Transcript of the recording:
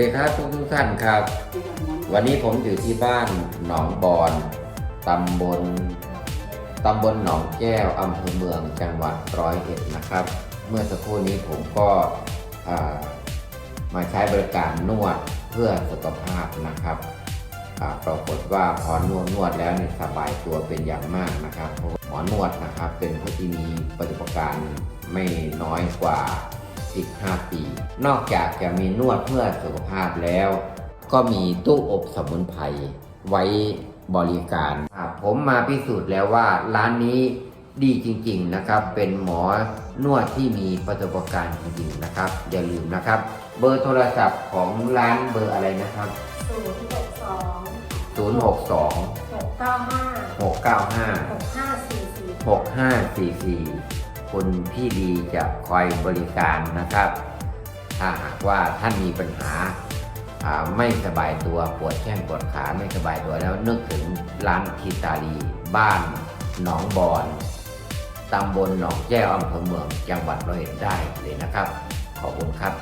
ดีครับทุกทุกๆท่านครับ วันนี้ผมอยู่ที่บ้านหนองบอนตำบลตำบลหนองแก้วอำเภอเมืองจังหวัดร้อยเอ็ดนะครับ เมื่อสักครู่นี้ผมก็มาใช้บริการนวดเพื่อสุขภาพนะครับปรากฏว่าพอนวดนวดแล้วเนี่ยสบายตัวเป็นอย่างมากนะครับหมอนวดนะครับเป็นผู้ที่มีประสบการณ์ไม่น้อยกว่า 15 ปี นอกจากจะมีนวดเพื่อสุขภาพแล้ว ก็มีตู้อบสมุนไพรไว้บริการอ่าผมมาพิสูจน์แล้วว่าร้านนี้ดีจริงๆนะครับ เป็นหมอนวดที่มีประสบการณ์จริงๆนะครับ อย่าลืมนะครับ เบอร์โทรศัพท์ของร้านเบอร์อะไรนะครับ ศูนย์หกสอง062 หกเก้าห้า695 หกห้าสี่สี่ 6544 คนพี่ดีจะคอยบริการนะครับ ถ้าหากว่าท่านมีปัญหาไม่สบายตัวปวดแข้งปวดขาไม่สบายตัวแล้วนึกถึงร้านทิตาลีบ้านหนองบอนตำบลหนองแก้วอำเภอเมืองจังหวัดร้อยเอ็ดได้เลยนะครับ ขอบคุณครับ